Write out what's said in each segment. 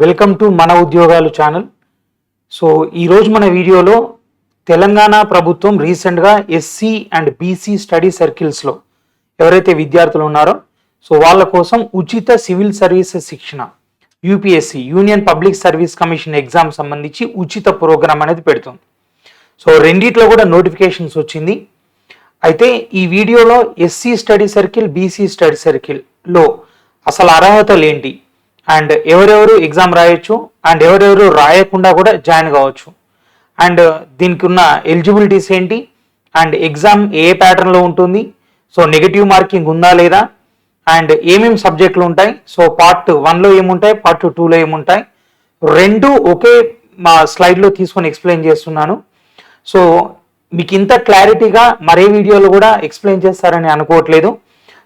Welcome to మన ఉద్యోగాలు channel. So ఈరోజు మన వీడియోలో తెలంగాణ ప్రభుత్వం రీసెంట్గా ఎస్సీ అండ్ బీసీ స్టడీ సర్కిల్స్లో ఎవరైతే విద్యార్థులు ఉన్నారో సో వాళ్ళ కోసం ఉచిత సివిల్ సర్వీసెస్ శిక్షణ UPSC Union Public Service Commission exam సంబంధించి ఉచిత ప్రోగ్రామ్ అనేది పెడుతుంది. సో రెండిట్లో కూడా నోటిఫికేషన్స్ వచ్చింది. అయితే ఈ వీడియోలో SC study circle BC study సర్కిల్లో అసలు అర్హతలు ఏంటి? అండ్ ఎవరెవరు ఎగ్జామ్ రాయొచ్చు అండ్ ఎవరెవరు రాయకుండా కూడా జాయిన్ కావచ్చు. అండ్ దీనికి ఉన్న ఎలిజిబిలిటీస్ ఏంటి? అండ్ ఎగ్జామ్ ఏ ప్యాటర్న్లో ఉంటుంది? సో నెగిటివ్ మార్కింగ్ ఉందా లేదా? అండ్ ఏమేమి సబ్జెక్టులు ఉంటాయి? సో పార్ట్ వన్లో ఏముంటాయి? పార్ట్ టూలో ఏముంటాయి? రెండు ఒకే మా స్లైడ్లో తీసుకొని ఎక్స్ప్లెయిన్ చేస్తున్నాను. సో మీకు ఇంత క్లారిటీగా మరే వీడియోలో కూడా ఎక్స్ప్లెయిన్ చేస్తారని అనుకోవట్లేదు.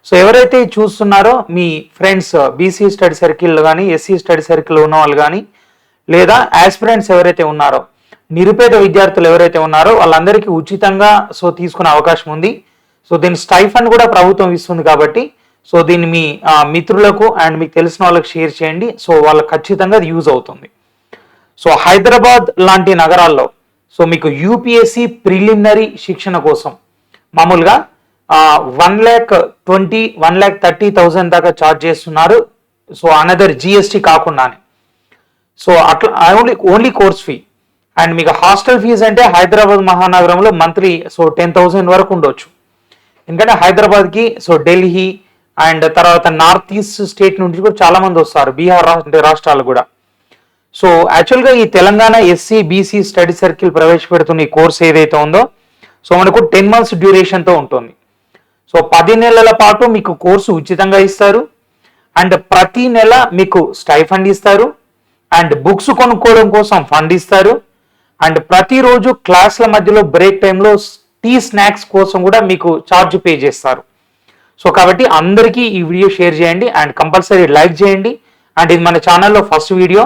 సో ఎవరైతే చూస్తున్నారో మీ ఫ్రెండ్స్ బీసీ స్టడీ సర్కిల్ కానీ ఎస్సీ స్టడీ సర్కిల్ ఉన్న వాళ్ళు కానీ లేదా ఆస్పిరెంట్స్ ఎవరైతే ఉన్నారో నిరుపేద విద్యార్థులు ఎవరైతే ఉన్నారో వాళ్ళందరికీ ఉచితంగా సో తీసుకునే అవకాశం ఉంది. సో దీని స్టైఫండ్ కూడా ప్రభుత్వం ఇస్తుంది కాబట్టి సో దీన్ని మీ మిత్రులకు అండ్ మీకు తెలిసిన వాళ్ళకి షేర్ చేయండి. సో వాళ్ళకి ఖచ్చితంగా అది యూజ్ అవుతుంది. సో హైదరాబాద్ లాంటి నగరాల్లో సో మీకు యూపీఎస్సి ప్రిలిమినరీ శిక్షణ కోసం మామూలుగా one lakh twenty one lakh thirty thousand దాకా ఛార్జ్ చేస్తున్నారు. సో అనదర్ జిఎస్టీ కాకుండానే. సో అట్లా only only course fee and మీకు హాస్టల్ ఫీజు అంటే హైదరాబాద్ మహానగరంలో మంత్లీ సో టెన్ థౌసండ్ వరకు ఉండొచ్చు. ఎందుకంటే హైదరాబాద్కి సో ఢిల్లీ అండ్ తర్వాత నార్త్ ఈస్ట్ స్టేట్ నుంచి కూడా చాలా మంది వస్తారు. బీహార్ రాష్ట్ర అంటే రాష్ట్రాలు కూడా. సో యాక్చువల్గా ఈ Telangana SC BC study circle ప్రవేశపెడుతున్న ఈ కోర్స్ ఏదైతే ఉందో సో మనకు టెన్ మంత్స్ డ్యూరేషన్తో ఉంటుంది. సో పది నెలల పాటు మీకు కోర్సు ఉచితంగా ఇస్తారు. అండ్ ప్రతి నెల మీకు స్టైఫండ్ ఇస్తారు. అండ్ బుక్స్ కొనుక్కోవడం కోసం ఫండ్ ఇస్తారు. అండ్ ప్రతిరోజు క్లాస్ల మధ్యలో బ్రేక్ టైంలో టీ స్నాక్స్ కోసం కూడా మీకు ఛార్జ్ పే చేస్తారు. సో కాబట్టి అందరికీ ఈ వీడియో షేర్ చేయండి అండ్ కంపల్సరీ లైక్ చేయండి. అండ్ ఇది మన ఛానల్లో ఫస్ట్ వీడియో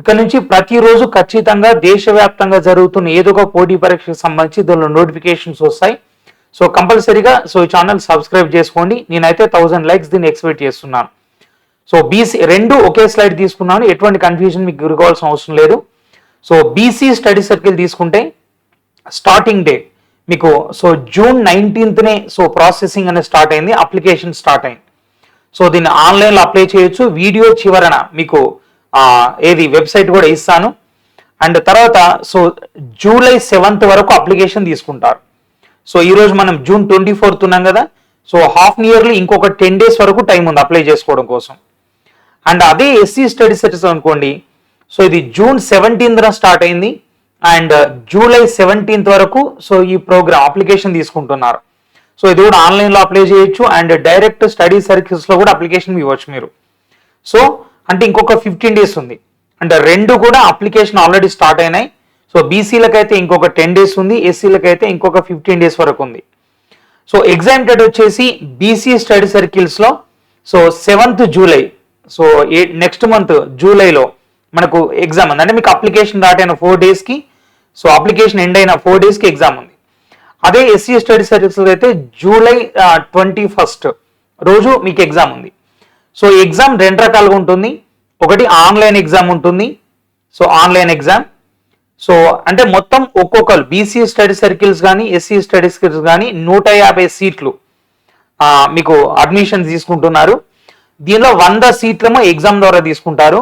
ఇక్కడ నుంచి ప్రతిరోజు ఖచ్చితంగా దేశవ్యాప్తంగా జరుగుతున్న ఏదో ఒక పోటీ పరీక్షకు సంబంధించి దానిలో నోటిఫికేషన్స్ వస్తాయి. సో కంపల్సరీగా సో ఈ ఛానల్ సబ్స్క్రైబ్ చేసుకోండి. నేనైతే థౌసండ్ లైక్స్ దీన్ని ఎక్స్పెక్ట్ చేస్తున్నాను. సో బీసీ రెండు ఒకే స్లైడ్ తీసుకున్నాను. ఎటువంటి కన్ఫ్యూజన్ మీకు గురికోవాల్సిన అవసరం లేదు. సో బీసీ స్టడీ సర్కిల్ తీసుకుంటే స్టార్టింగ్ డేట్ మీకు సో జూన్ నైన్టీన్త్నే సో ప్రాసెసింగ్ అనేది స్టార్ట్ అయింది. అప్లికేషన్ స్టార్ట్ అయింది. సో దీన్ని ఆన్లైన్లో అప్లై చేయొచ్చు. వీడియో చివరన మీకు ఏది వెబ్సైట్ కూడా ఇస్తాను. అండ్ తర్వాత సో జూలై సెవెంత్ వరకు అప్లికేషన్ తీసుకుంటారు. సో ఈరోజు మనం జూన్ ట్వంటీ ఫోర్త్ ఉన్నాం కదా సో హాఫ్ ఇయర్లీ ఇంకొక టెన్ డేస్ వరకు టైం ఉంది అప్లై చేసుకోవడం కోసం. అండ్ అదే ఎస్సీ స్టడీ సెటిస్ అనుకోండి సో ఇది జూన్ సెవెంటీన్త్న స్టార్ట్ అయింది అండ్ జూలై సెవెంటీన్త్ వరకు సో ఈ ప్రోగ్రామ్ అప్లికేషన్ తీసుకుంటున్నారు. సో ఇది కూడా ఆన్లైన్లో అప్లై చేయొచ్చు అండ్ డైరెక్ట్ స్టడీ సర్కిల్స్లో కూడా అప్లికేషన్ ఇవ్వచ్చు మీరు. సో అంటే ఇంకొక ఫిఫ్టీన్ డేస్ ఉంది. అంటే రెండు కూడా అప్లికేషన్ ఆల్రెడీ స్టార్ట్ అయినాయి. సో బీసీలకైతే ఇంకొక టెన్ డేస్ ఉంది ఎస్సీలకైతే ఇంకొక ఫిఫ్టీన్ డేస్ వరకు ఉంది. సో ఎగ్జామ్ డేట్ వచ్చేసి BC study సర్కిల్స్లో so seventh July so a next month జూలైలో మనకు ఎగ్జామ్ ఉంది. అంటే మీకు అప్లికేషన్ దాట్ అయిన ఫోర్ డేస్కి సో అప్లికేషన్ ఎండ్ అయిన ఫోర్ డేస్కి ఎగ్జామ్ ఉంది. అదే ఎస్సీ స్టడీ సర్కిల్స్ అయితే జూలై ట్వంటీ ఫస్ట్ రోజు మీకు ఎగ్జామ్ ఉంది. సో ఎగ్జామ్ రెండు రకాలుగా ఉంటుంది. ఒకటి ఆన్లైన్ ఎగ్జామ్ ఉంటుంది. సో ఆన్లైన్ ఎగ్జామ్ సో అంటే మొత్తం ఒక్కొక్కరు బీసీ స్టడీ సర్కిల్స్ కానీ ఎస్సీ స్టడీ సర్కిల్స్ కానీ నూట యాభై సీట్లు మీకు అడ్మిషన్ తీసుకుంటున్నారు. దీనిలో వంద సీట్లేమో ఎగ్జామ్ ద్వారా తీసుకుంటారు.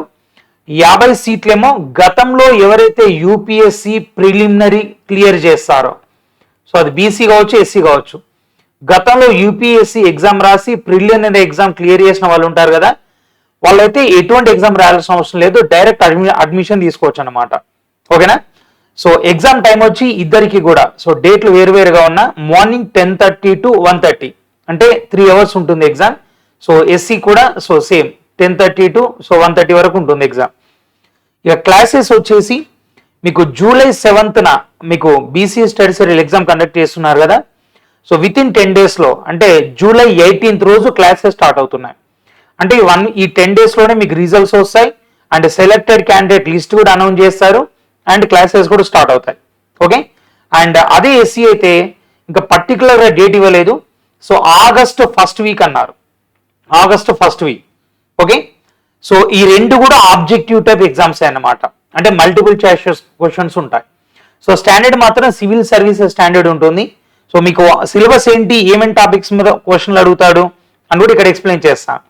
యాభై సీట్లేమో గతంలో ఎవరైతే యూపీఎస్సి ప్రిలిమినరీ క్లియర్ చేస్తారో సో అది బీసీ కావచ్చు ఎస్సీ కావచ్చు గతంలో యూపీఎస్సి ఎగ్జామ్ రాసి ప్రిలిమినరీ ఎగ్జామ్ క్లియర్ చేసిన వాళ్ళు ఉంటారు కదా వాళ్ళైతే ఎటువంటి ఎగ్జామ్ రాయాల్సిన అవసరం లేదు డైరెక్ట్ అడ్మి అడ్మిషన్ తీసుకోవచ్చు అనమాట ఓకేనా? సో ఎగ్జామ్ టైం వచ్చి ఇద్దరికి కూడా. సో డేట్లు వేరువేరుగా ఉన్న morning ten thirty to one thirty. అంటే త్రీ అవర్స్ ఉంటుంది ఎగ్జామ్. సో ఎస్సీ కూడా so same. Ten thirty to so one thirty వరకు ఉంటుంది ఎగ్జామ్. ఇక క్లాసెస్ వచ్చేసి మీకు జూలై సెవెంత్న మీకు BC study circle exam conduct చేస్తున్నారు కదా. సో విత్ ఇన్ టెన్ డేస్లో అంటే జూలై ఎయిటీన్త్ రోజు క్లాసెస్ స్టార్ట్ అవుతున్నాయి. అంటే వన్ ఈ టెన్ డేస్లోనే మీకు రిజల్ట్స్ వస్తాయి. అండ్ సెలెక్టెడ్ క్యాండిడేట్ లిస్ట్ కూడా అనౌన్స్ చేస్తారు. అండ్ క్లాసెస్ కూడా స్టార్ట్ అవుతాయి. ఓకే అండ్ అదే ఎస్సీ అయితే ఇంకా పర్టికులర్గా డేట్ ఇవ్వలేదు. సో ఆగస్ట్ ఫస్ట్ వీక్ అన్నారు. August first week okay so ఈ రెండు కూడా ఆబ్జెక్టివ్ టైప్ ఎగ్జామ్స్ అన్నమాట. అంటే మల్టిపుల్ చాయిస్ క్వశ్చన్స్ ఉంటాయి. సో స్టాండర్డ్ మాత్రం సివిల్ సర్వీసెస్ స్టాండర్డ్ ఉంటుంది. సో మీకు సిలబస్ ఏంటి ఏమేమి టాపిక్స్ మీద క్వశ్చన్లు అడుగుతాడు అని కూడా ఇక్కడ ఎక్స్ప్లెయిన్ చేస్తాను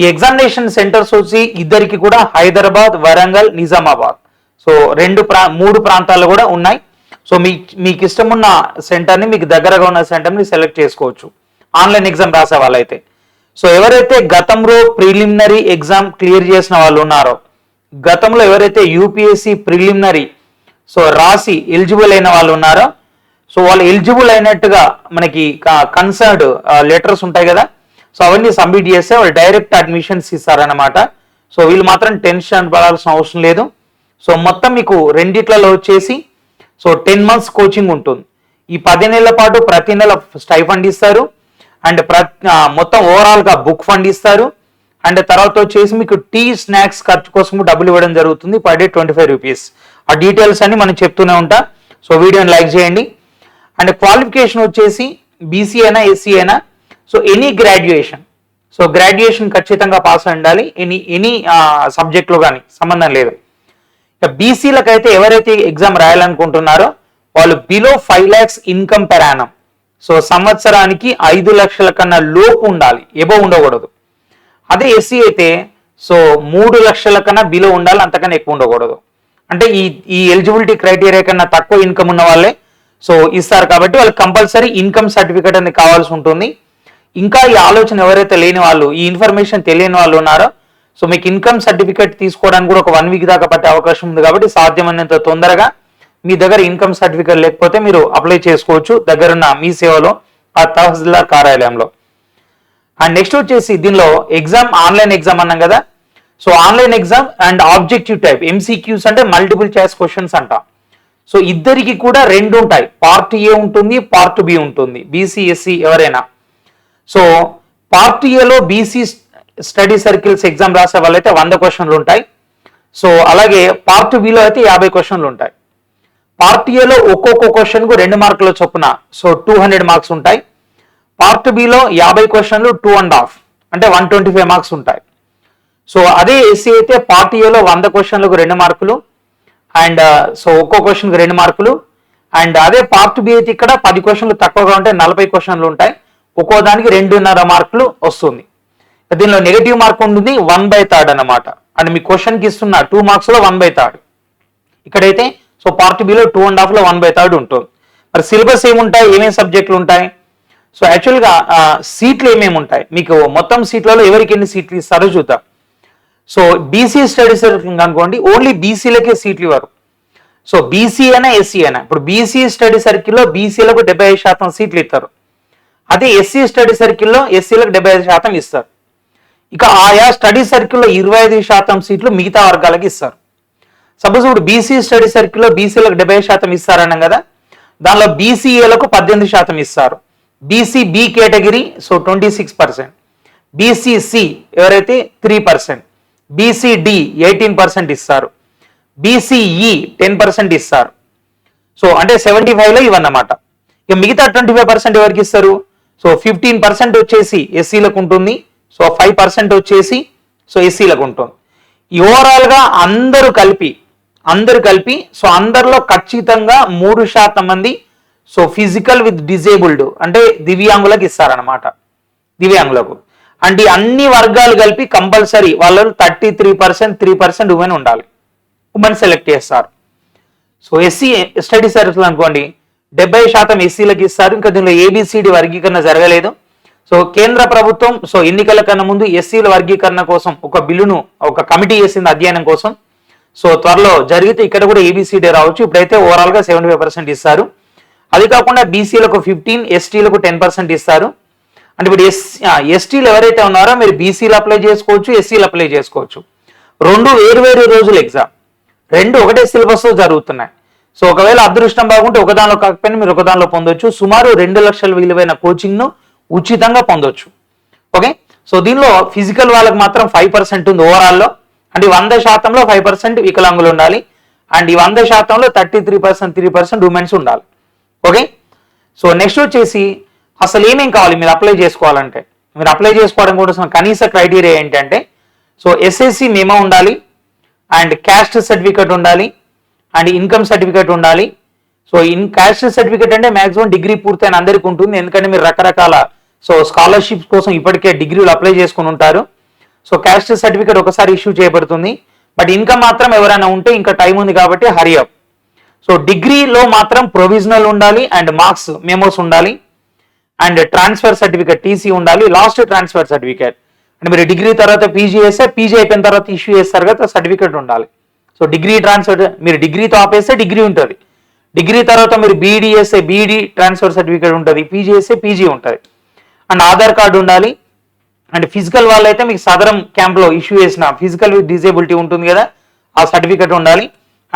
ఈ ఎగ్జామినేషన్ సెంటర్స్ వచ్చి ఇద్దరికి కూడా హైదరాబాద్ వరంగల్ నిజామాబాద్. సో రెండు ప్రా మూడు ప్రాంతాలు కూడా ఉన్నాయి. సో మీ మీకు ఇష్టం ఉన్న సెంటర్ని మీకు దగ్గరగా ఉన్న సెంటర్ని సెలెక్ట్ చేసుకోవచ్చు. ఆన్లైన్ ఎగ్జామ్ రాసే వాళ్ళైతే. సో ఎవరైతే గతంలో ప్రిలిమినరీ ఎగ్జామ్ క్లియర్ చేసిన వాళ్ళు ఉన్నారో గతంలో ఎవరైతే యూపీఎస్సి ప్రిలిమినరీ సో రాసి ఎలిజిబుల్ అయిన వాళ్ళు ఉన్నారో సో వాళ్ళు ఎలిజిబుల్ అయినట్టుగా మనకి కన్సర్డ్ లెటర్స్ ఉంటాయి కదా సో అవన్నీ సబ్మిట్ చేస్తే వాళ్ళు డైరెక్ట్ అడ్మిషన్స్ ఇస్తారనమాట సో వీళ్ళు మాత్రం టెన్షన్ పడాల్సిన అవసరం లేదు. సో మొత్తం మీకు రెండిట్లలో వచ్చేసి సో టెన్ మంత్స్ కోచింగ్ ఉంటుంది. ఈ పది నెలల పాటు ప్రతి నెల స్టైఫండ్ ఇస్తారు. అండ్ ప్ర మొత్తం ఓవరాల్గా బుక్ ఫండ్ ఇస్తారు. అండ్ తర్వాత వచ్చేసి మీకు టీ స్నాక్స్ ఖర్చు కోసం డబ్బులు ఇవ్వడం జరుగుతుంది. Per day twenty five rupees. ఆ డీటెయిల్స్ అన్ని మనం చెప్తూనే ఉంటా. సో వీడియోని లైక్ చేయండి. అండ్ క్వాలిఫికేషన్ వచ్చేసి బీసీ అయినా ఎస్సీ అయినా so any graduation. So graduation ఖచ్చితంగా పాస్ అయి ఉండాలి. ఎనీ ఎనీ సబ్జెక్ట్లో కానీ సంబంధం లేదు. ఇక ఎవరైతే ఎగ్జామ్ రాయాలనుకుంటున్నారో వాళ్ళు below five lakhs income per annum so సంవత్సరానికి ఐదు లక్షల కన్నా లోపు ఉండాలి. ఎబో ఉండకూడదు. అదే ఎస్సీ అయితే సో మూడు లక్షల కన్నా బిలో ఉండాలి అంతకన్నా ఎక్కువ ఉండకూడదు. అంటే ఈ ఈ ఎలిజిబిలిటీ క్రైటీరియా కన్నా తక్కువ ఇన్కమ్ ఉన్న వాళ్ళే సో ఇస్తారు కాబట్టి వాళ్ళకి కంపల్సరీ ఇన్కమ్ సర్టిఫికేట్ అనేది కావాల్సి ఉంటుంది. ఇంకా ఈ ఆలోచన ఎవరైతే లేని వాళ్ళు ఈ ఇన్ఫర్మేషన్ తెలియని వాళ్ళు ఉన్నారో సో మీకు ఇన్కమ్ సర్టిఫికేట్ తీసుకోవడానికి కూడా ఒక వన్ వీక్ దాకా పట్టే అవకాశం ఉంది కాబట్టి సాధ్యమైనంత తొందరగా మీ దగ్గర ఇన్కమ్ సర్టిఫికేట్ లేకపోతే మీరు అప్లై చేసుకోవచ్చు దగ్గరున్న మీ సేవలో ఆ తహసీల్దార్ కార్యాలయంలో. అండ్ నెక్స్ట్ వచ్చేసి దీనిలో ఎగ్జామ్ ఆన్లైన్ ఎగ్జామ్ అన్నాం కదా. So online exam and objective type MCQs అంటే మల్టిపుల్ చాయిస్ క్వశ్చన్స్ అంట. సో ఇద్దరికి కూడా రెండు ఉంటాయి. పార్ట్ ఏ ఉంటుంది పార్ట్ బి ఉంటుంది. బీసీఎస్సి ఎవరైనా. సో పార్ట్ ఏలో బీసీ స్టడీ సర్కిల్స్ ఎగ్జామ్ రాసే వాళ్ళైతే వంద క్వశ్చన్లు ఉంటాయి. సో అలాగే పార్ట్ బిలో అయితే యాభై క్వశ్చన్లు ఉంటాయి. పార్ట్ ఏలో ఒక్కొక్క క్వశ్చన్కు రెండు మార్కుల చొప్పున సో టూ హండ్రెడ్ మార్క్స్ ఉంటాయి. పార్ట్ బిలో యాభై క్వశ్చన్లు టూ అండ్ హాఫ్ అంటే వన్ ట్వంటీ ఫైవ్ మార్క్స్ ఉంటాయి. సో అదే ఎస్సీ అయితే పార్ట్ ఏలో వంద క్వశ్చన్లకు రెండు మార్కులు అండ్ సో ఒక్కో క్వశ్చన్కి రెండు మార్కులు అండ్ అదే పార్ట్ బి అయితే ఇక్కడ పది క్వశ్చన్లు తక్కువగా ఉంటాయి నలభై క్వశ్చన్లు ఉంటాయి. ఒక్కో దానికి రెండున్నర మార్కులు వస్తుంది. దీనిలో నెగటివ్ మార్క్ ఉంటుంది వన్ బై థర్డ్ అన్నమాట. అండ్ మీ క్వశ్చన్కి ఇస్తున్న టూ మార్క్స్లో వన్ బై థర్డ్ ఇక్కడైతే సో పార్ట్ బిలో టూ అండ్ హాఫ్లో వన్ బై థర్డ్ ఉంటుంది. మరి సిలబస్ ఏముంటాయి ఏమేమి సబ్జెక్టులు ఉంటాయి? సో యాక్చువల్గా సీట్లు ఏమేమి ఉంటాయి? మీకు మొత్తం సీట్లలో ఎవరికి ఎన్ని సీట్లు ఇస్తారో చూద్దాం. సో బీసీ స్టడీస్ అనుకోండి ఓన్లీ బీసీలకే సీట్లు ఇవ్వరు. సో బీసీ అయినా ఎస్సీ అయినా. ఇప్పుడు బీసీ స్టడీ సర్కిల్లో బీసీలకు డెబ్బై ఐదు శాతం సీట్లు ఇస్తారు. అదే ఎస్సీ స్టడీ సర్కిల్లో ఎస్సీలకు డెబ్బై ఐదు శాతం ఇస్తారు. ఇక ఆయా స్టడీ సర్కిల్లో ఇరవై ఐదు శాతం సీట్లు మిగతా వర్గాలకు ఇస్తారు. సపోజ్ ఇప్పుడు బీసీ స్టడీ సర్కిల్లో బీసీలకు డెబ్బై శాతం ఇస్తారన్నాం కదా దానిలో బీసీఏలకు పద్దెనిమిది శాతం ఇస్తారు. BC B category so twenty six percent. BC C ఎవరైతే three percent. BC D eighteen percent ఇస్తారు. బీసీఈ టెన్ పర్సెంట్ ఇస్తారు. సో అంటే సెవెంటీ ఫైవ్లో ఇవన్నమాట ఇక మిగతా ట్వంటీ ఫైవ్ పర్సెంట్ ఎవరికి ఇస్తారు? సో ఫిఫ్టీన్ పర్సెంట్ వచ్చేసి ఎస్సీలకు ఉంటుంది. సో ఫైవ్ పర్సెంట్ వచ్చేసి సో ఎస్సీలకు ఉంటుంది. ఈ ఓవరాల్గా అందరూ కలిపి అందరూ కలిపి సో అందరిలో ఖచ్చితంగా మూడు శాతం మంది సో ఫిజికల్ విత్ డిజేబుల్డ్ అంటే దివ్యాంగులకు ఇస్తారనమాట దివ్యాంగులకు. అంటే ఈ అన్ని వర్గాలు కలిపి కంపల్సరీ వాళ్ళు thirty three percent three percent women ఉండాలి. ఉమెన్ సెలెక్ట్ చేస్తారు. సో ఎస్సీ స్టడీ సర్వీస్లు అనుకోండి డెబ్బై శాతం ఎస్సీలకు ఇస్తారు. ఇంకా దీనిలో ఏబిసిడి వర్గీకరణ జరగలేదు. సో కేంద్ర ప్రభుత్వం సో ఎన్నికల కన్నా ముందు ఎస్సీల వర్గీకరణ కోసం ఒక బిల్లును ఒక కమిటీ చేసింది అధ్యయనం కోసం. సో త్వరలో జరిగితే ఇక్కడ కూడా ఏబిసిడి రావచ్చు. ఇప్పుడైతే ఓవరాల్గా సెవెంటీ ఫైవ్ పర్సెంట్ ఇస్తారు. అది కాకుండా బీసీలకు ఫిఫ్టీన్ ఎస్టీలకు టెన్ పర్సెంట్ ఇస్తారు. అంటే ఇప్పుడు ఎస్ ఎస్టీలు ఎవరైతే ఉన్నారో మీరు బీసీలు అప్లై చేసుకోవచ్చు ఎస్సీలు అప్లై చేసుకోవచ్చు. రెండు వేరు వేరు రోజులు ఎగ్జామ్ రెండు ఒకటే సిలబస్ జరుగుతున్నాయి. సో ఒకవేళ అదృష్టం బాగుంటే ఒకదానిలో కాకపోయినా మీరు ఒకదానిలో పొందొచ్చు. సుమారు రెండు లక్షల విలువైన కోచింగ్ను ఉచితంగా పొందొచ్చు. ఓకే సో దీనిలో ఫిజికల్ వాళ్ళకి మాత్రం ఫైవ్ పర్సెంట్ ఉంది ఓవరాల్లో అంటే ఈ వంద శాతంలో ఫైవ్ పర్సెంట్ వికలాంగులు ఉండాలి. అండ్ ఈ వంద శాతంలో thirty three percent three percent womens ఉండాలి. ఓకే సో నెక్స్ట్ వచ్చేసి అసలు ఏమేం కావాలి? మీరు అప్లై చేసుకోవాలంటే. మీరు అప్లై చేసుకోవడం కోసం కనీస క్రైటీరియా ఏంటంటే సో ఎస్ఎస్సి మేమో ఉండాలి. అండ్ క్యాస్ట్ సర్టిఫికేట్ ఉండాలి. అండ్ ఇన్కమ్ సర్టిఫికేట్ ఉండాలి. సో ఇన్ క్యాస్ట్ సర్టిఫికేట్ అంటే మాక్సిమం డిగ్రీ పూర్తయిన అందరికీ ఉంటుంది. ఎందుకంటే మీరు రకరకాల సో స్కాలర్షిప్స్ కోసం ఇప్పటికే డిగ్రీలు అప్లై చేసుకుని ఉంటారు. సో క్యాస్ట్ సర్టిఫికేట్ ఒకసారి ఇష్యూ చేయబడుతుంది. బట్ ఇన్కమ్ మాత్రం ఎవరైనా ఉంటే ఇంకా టైం ఉంది కాబట్టి హరి అప్ సో డిగ్రీలో మాత్రం ప్రొవిజనల్ ఉండాలి అండ్ మార్క్స్ మెమోస్ ఉండాలి. అండ్ ట్రాన్స్ఫర్ సర్టిఫికేట్ టీసీ ఉండాలి. లాస్ట్ ట్రాన్స్ఫర్ సర్టిఫికేట్ అంటే మీరు డిగ్రీ తర్వాత పీజీ చేస్తే పీజీ అయిపోయిన తర్వాత ఇష్యూ చేస్తారు కదా సర్టిఫికేట్ ఉండాలి. సో డిగ్రీ ట్రాన్స్ఫర్ మీరు డిగ్రీతో ఆపేస్తే డిగ్రీ ఉంటుంది. డిగ్రీ తర్వాత మీరు బీడీఎస్ఏ బీడీ ట్రాన్స్ఫర్ సర్టిఫికేట్ ఉంటుంది పీజీఎస్ఏ పీజీ ఉంటుంది. అండ్ ఆధార్ కార్డు ఉండాలి. అండ్ ఫిజికల్ వాళ్ళైతే మీకు సదరం క్యాంప్లో ఇష్యూ చేసిన ఫిజికల్ డిజేబిలిటీ ఉంటుంది కదా ఆ సర్టిఫికేట్ ఉండాలి.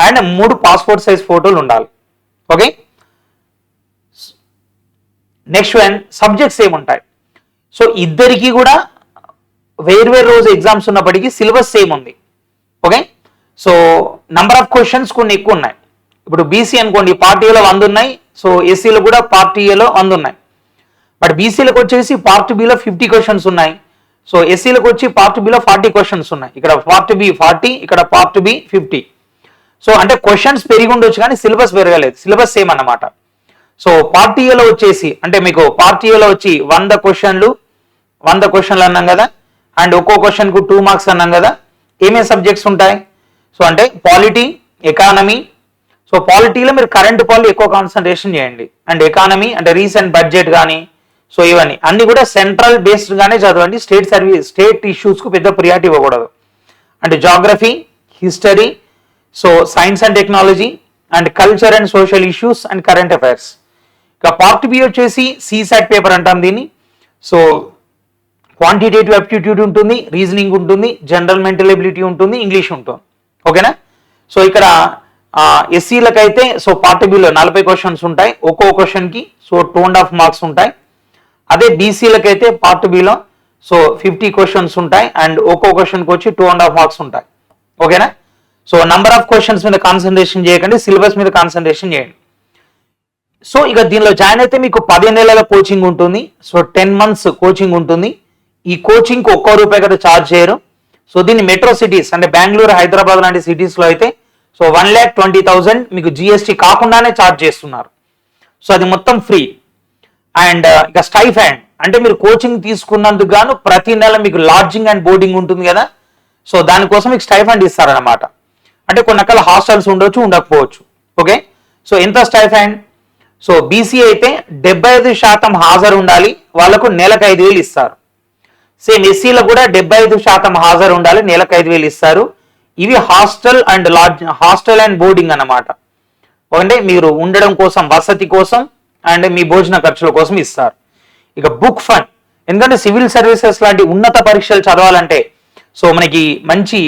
అండ్ మూడు పాస్పోర్ట్ సైజ్ ఫోటోలు ఉండాలి. ఓకే నెక్స్ట్ వన్ సబ్జెక్ట్స్ ఏముంటాయి సో ఇద్దరికి కూడా వేర్వేరు రోజు ఎగ్జామ్స్ ఉన్నప్పటికీ సిలబస్ సేమ్ ఉంది. Okay so number of questions కొన్ని ఎక్కువ ఉన్నాయి. ఇప్పుడు బీసీ అనుకోండి పార్టీలో వంద ఉన్నాయి. సో ఎస్సీలో కూడా పార్ట్ ఏలో వంద ఉన్నాయి. బట్ బీసీలకు వచ్చేసి పార్ట్ బిలో ఫిఫ్టీ క్వశ్చన్స్ ఉన్నాయి. సో ఎస్సీలకు వచ్చి పార్ట్ బిలో ఫార్టీ క్వశ్చన్స్ ఉన్నాయి. ఇక్కడ పార్ట్ బి ఫార్టీ ఇక్కడ పార్ట్ బి ఫిఫ్టీ సో అంటే క్వశ్చన్స్ పెరిగి ఉండొచ్చు కానీ సిలబస్ పెరగలేదు. సిలబస్ సేమ్ అన్నమాట. సో పార్ట్ ఏలో వచ్చేసి అంటే మీకు పార్ట్ ఏలో వచ్చి వంద క్వశ్చన్లు వంద క్వశ్చన్లు అన్నాం కదా. అండ్ ఒక్కో క్వశ్చన్కు టూ మార్క్స్ అన్నాం కదా. ఏమేమి సబ్జెక్ట్స్ ఉంటాయి? సో అంటే పాలిటీ ఎకానమీ సో పాలిటీలో మీరు కరెంట్ పాలిటీ ఎక్కువ కాన్సన్ట్రేషన్ చేయండి. అండ్ ఎకానమీ అంటే రీసెంట్ బడ్జెట్ కానీ సో ఇవన్నీ. అన్ని కూడా సెంట్రల్ బేస్డ్ గానే చదవండి. స్టేట్ సర్వీస్ స్టేట్ ఇష్యూస్కు పెద్ద ప్రియారిటీ ఇవ్వకూడదు. అంటే geography history so science and technology and culture and social issues and current affairs ఇక పార్ట్ బి వచ్చేసి సీసాట్ పేపర్ అంటాం దీన్ని. సో క్వాంటిటేటివ్ అప్టిట్యూడ్ ఉంటుంది రీజనింగ్ ఉంటుంది జనరల్ మెంటల్ ఎబిలిటీ ఉంటుంది ఇంగ్లీష్ ఉంటుంది. ఓకేనా సో ఇక్కడ ఎస్సీలకైతే సో పార్ట్ బిలో నలభై క్వశ్చన్స్ ఉంటాయి. ఒక్కో క్వశ్చన్కి so two and half marks ఉంటాయి. అదే బీసీలకైతే పార్ట్ బిలో సో ఫిఫ్టీ క్వశ్చన్స్ ఉంటాయి. అండ్ ఒక్కో క్వశ్చన్కి వచ్చి టూ అండ్ హాఫ్ మార్క్స్ ఉంటాయి. ఓకేనా? సో నంబర్ ఆఫ్ క్వశ్చన్స్ మీద కాన్సన్ట్రేషన్ చేయకండి. సిలబస్ మీద కాన్సన్ట్రేషన్ చేయండి. సో ఇక దీనిలో జాయిన్ అయితే మీకు పది నెలల కోచింగ్ ఉంటుంది. సో టెన్ మంత్స్ కోచింగ్ ఉంటుంది. ఈ కోచింగ్ ఒక్కో రూపాయి కదా ఛార్జ్ చేయరు. సో దీన్ని మెట్రో సిటీస్ అంటే బెంగళూరు హైదరాబాద్ లాంటి సిటీస్లో అయితే so one lakh twenty thousand మీకు జిఎస్టీ కాకుండానే ఛార్జ్ చేస్తున్నారు. సో అది మొత్తం ఫ్రీ. అండ్ uh, ఇక స్టైఫ్యాండ్ అంటే మీరు కోచింగ్ తీసుకున్నందుకు గాను ప్రతి నెల మీకు లాడ్జింగ్ అండ్ బోర్డింగ్ ఉంటుంది కదా. సో దానికోసం మీకు స్టైఫండ్ ఇస్తారనమాట అంటే కొన్ని రకాల హాస్టల్స్ ఉండొచ్చు ఉండకపోవచ్చు. ఓకే? సో ఎంత స్టైఫ్యాండ్ సో బీసీ అయితే డెబ్బై ఐదు శాతం హాజరు ఉండాలి వాళ్ళకు నెలకు ఐదు వేలు ఇస్తారు. సేమ్ ఎస్సీలో కూడా డెబ్బై ఐదు శాతం హాజరు ఉండాలి నెలకు ఐదు వేలు ఇస్తారు. ఇవి hostel and lodge hostel and boarding అన్నమాట. అంటే మీరు ఉండడం కోసం వసతి కోసం అండ్ మీ భోజన ఖర్చుల కోసం ఇస్తారు. ఇక బుక్ ఫండ్ ఎందుకంటే సివిల్ సర్వీసెస్ లాంటి ఉన్నత పరీక్షలు చదవాలంటే సో మనకి మంచి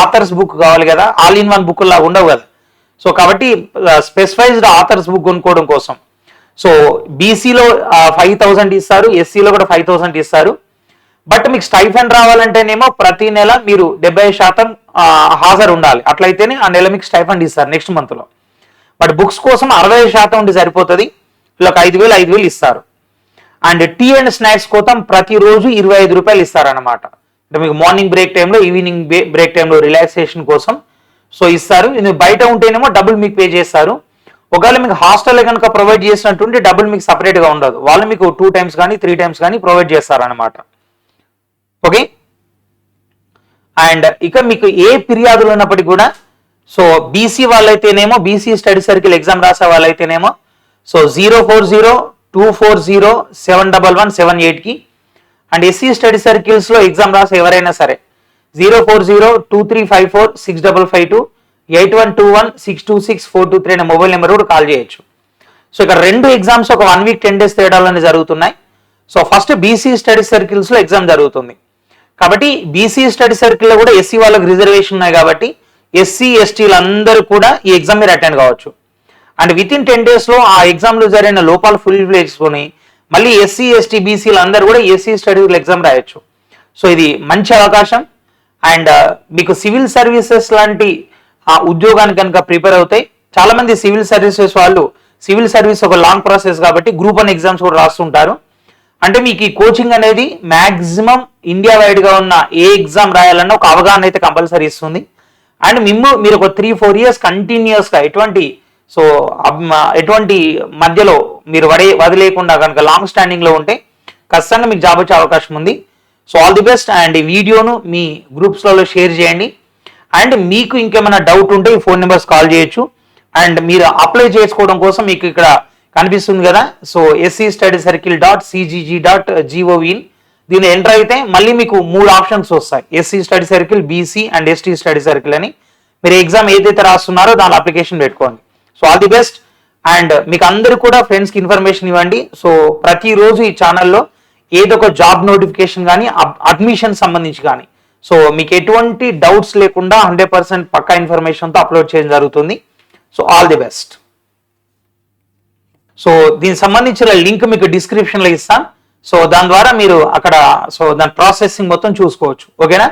ఆథర్స్ బుక్ కావాలి కదా ఆల్ ఇన్ వన్ బుక్ లాగా ఉండవు కదా. సో కాబట్టి స్పెసిఫైజ్డ్ ఆథర్స్ బుక్ కొనుక్కోవడం కోసం. సో బీసీలో ఫైవ్ థౌసండ్ ఇస్తారు ఎస్సీలో కూడా ఫైవ్ థౌసండ్ ఇస్తారు. బట్ మీకు స్టైఫండ్ రావాలంటేనేమో ప్రతి నెల మీరు డెబ్బై శాతం హాజరు ఉండాలి అట్లయితేనే ఆ నెల మీకు స్టైఫండ్ ఇస్తారు నెక్స్ట్ మంత్లో. బట్ బుక్స్ కోసం అరవై శాతం ఉండి సరిపోతుంది. వీళ్ళకి ఐదు వేలు ఐదు వేలు ఇస్తారు. అండ్ టీ అండ్ స్నాక్స్ కోసం ప్రతిరోజు ఇరవై ఐదు రూపాయలు ఇస్తారన్నమాట. అంటే మీకు మార్నింగ్ బ్రేక్ టైంలో ఈవినింగ్ బ్రేక్ టైంలో రిలాక్సేషన్ కోసం సో ఇస్తారు. ఇది బయట ఉంటేనేమో డబ్బులు మీకు పే చేస్తారు. ఒకవేళ మీకు హాస్టల్లో కనుక ప్రొవైడ్ చేసినట్టుంటే డబ్బులు మీకు సపరేట్గా ఉండదు. వాళ్ళు మీకు టూ టైమ్స్ కానీ త్రీ టైమ్స్ కానీ ప్రొవైడ్ చేస్తారనమాట ఓకే? అండ్ ఇక మీకు ఏ ఫిర్యాదులు ఉన్నప్పటికీ కూడా సో బీసీ వాళ్ళైతేనేమో బీసీ స్టడీ సర్కిల్ ఎగ్జామ్ రాసే వాళ్ళైతేనేమో so zero four zero two four zero seven double one seven ఎయిట్కి అండ్ ఎస్సీ స్టడీ సర్కిల్స్లో ఎగ్జామ్ రాసే ఎవరైనా సరే zero four zero two three five four six double five two eight one two one six two six four two three అనే mobile number కూడా call చేయొచ్చు. So ఇక్కడ రెండు ఎగ్జామ్స్ ఒక వన్ వీక్ టెన్ డేస్ తేడాలని జరుగుతున్నాయి. సో ఫస్ట్ బీసీ స్టడీ సర్కిల్స్లో exam జరుగుతుంది. కాబట్టి బీసీ స్టడీ సర్కిల్లో కూడా ఎస్సీ వాళ్ళకి రిజర్వేషన్ ఉన్నాయి కాబట్టి ఎస్సీ ఎస్టీలు అందరూ కూడా ఈ ఎగ్జామ్ మీరు అటెండ్ కావచ్చు. అండ్ విత్ ఇన్ టెన్ డేస్లో ఆ ఎగ్జామ్లో జరిగిన లోపాలు ఫుల్ చేసుకొని మళ్ళీ ఎస్సీ ఎస్టీ బీసీలు అందరూ కూడా ఎస్సీ స్టడీ ఎగ్జామ్ రాయొచ్చు. సో ఇది మంచి అవకాశం. అండ్ uh, మీకు సివిల్ సర్వీసెస్ లాంటి ఆ ఉద్యోగానికి కనుక ప్రిపేర్ అవుతాయి. చాలా మంది సివిల్ సర్వీసెస్ వాళ్ళు సివిల్ సర్వీస్ ఒక లాంగ్ ప్రాసెస్ కాబట్టి గ్రూప్ వన్ ఎగ్జామ్స్ కూడా రాస్తుంటారు. అంటే మీకు ఈ కోచింగ్ అనేది మ్యాక్సిమం ఇండియా వైడ్గా ఉన్న ఏ ఎగ్జామ్ రాయాలన్నా ఒక అవగాహన అయితే కంపల్సరీ ఇస్తుంది. అండ్ మిమ్ము మీరు ఒక త్రీ ఫోర్ ఇయర్స్ కంటిన్యూస్గా ఎటువంటి సో ఎటువంటి మధ్యలో మీరు వడే వదిలేకుండా కనుక లాంగ్ స్టాండింగ్లో ఉంటే ఖచ్చితంగా మీకు జాబ్ వచ్చే అవకాశం ఉంది. So all the best and ఈ వీడియోను మీ గ్రూప్స్లలో షేర్ చేయండి. అండ్ మీకు ఇంకేమైనా డౌట్ ఉంటే ఈ ఫోన్ నెంబర్స్ కాల్ చేయొచ్చు. అండ్ మీరు అప్లై చేసుకోవడం కోసం మీకు ఇక్కడ కనిపిస్తుంది కదా? So SC study circle dot CGG dot gov in దీన్ని ఎంటర్ అయితే మళ్ళీ మీకు మూడు ఆప్షన్స్ వస్తాయి. SC study circle BC and ST study circle అని. మీరు ఎగ్జామ్ ఏదైతే రాస్తున్నారో దాని అప్లికేషన్ పెట్టుకోండి. So all the best and మీకు అందరు కూడా ఫ్రెండ్స్కి ఇన్ఫర్మేషన్ ఇవ్వండి. సో ప్రతిరోజు ఈ ఛానల్లో ఏదో ఒక జాబ్ నోటిఫికేషన్ కానీ అడ్మిషన్ సంబంధించి కానీ. సో మీకు ఎటువంటి డౌట్స్ లేకుండా హండ్రెడ్ పర్సెంట్ పక్కా ఇన్ఫర్మేషన్తో అప్లోడ్ చేయడం జరుగుతుంది. So all the best so దీనికి సంబంధించిన లింక్ మీకు డిస్క్రిప్షన్లో ఇస్తాను. సో దాని ద్వారా మీరు అక్కడ సో దాని ప్రాసెసింగ్ మొత్తం చూసుకోవచ్చు. ఓకేనా